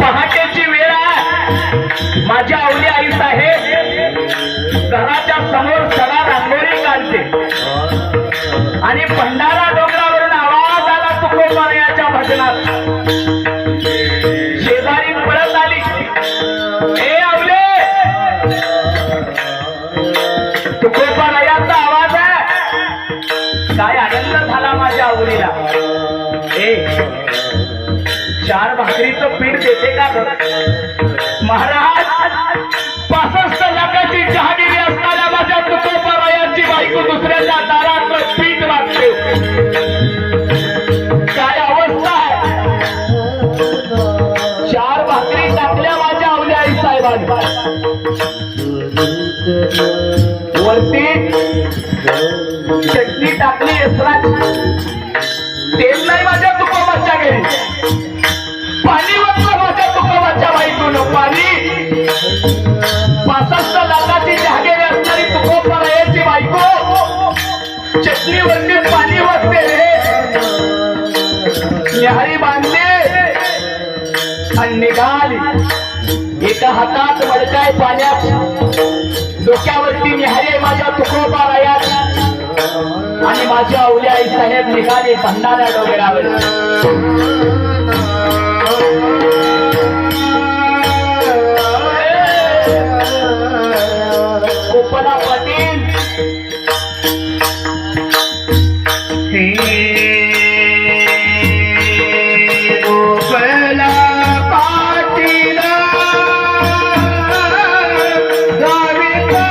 पहाटेची वेळ आहे. माझ्या आवली आई साहेब घराच्या समोर सगळा रांगोळी काढते. आणि भंडारा डोंगरावरून आवाज आला तुकोबारायाच्या भजनात. शेजारी पळत आली. हे आवले तुकोबारायाचा आवाज आहे. काय आनंद झाला माझ्या आवलीला. ए चार भाकरीचं पीठ देते का महाराज पासष्ट लाखाची जहागिरी असणाऱ्या माझ्या तुकोबारायाची बायको दुसऱ्याच्या दारात पीठ लागते काय अवस्था आहे? चार भाकरी टाकल्या माझ्या आवल्या आई साहेबांनी. वरती चटणी टाकली इसराची छत्रीवरती पाणी वाटते निहारी बांधले. आणि निघाली. एका हातात मडकाय पाण्यात. डोक्यावरती निहारी माझ्या तुकोबा रायात आणि माझ्या ओल्या आई साहेब निघाले भंडारा डोंगरावर. Amém.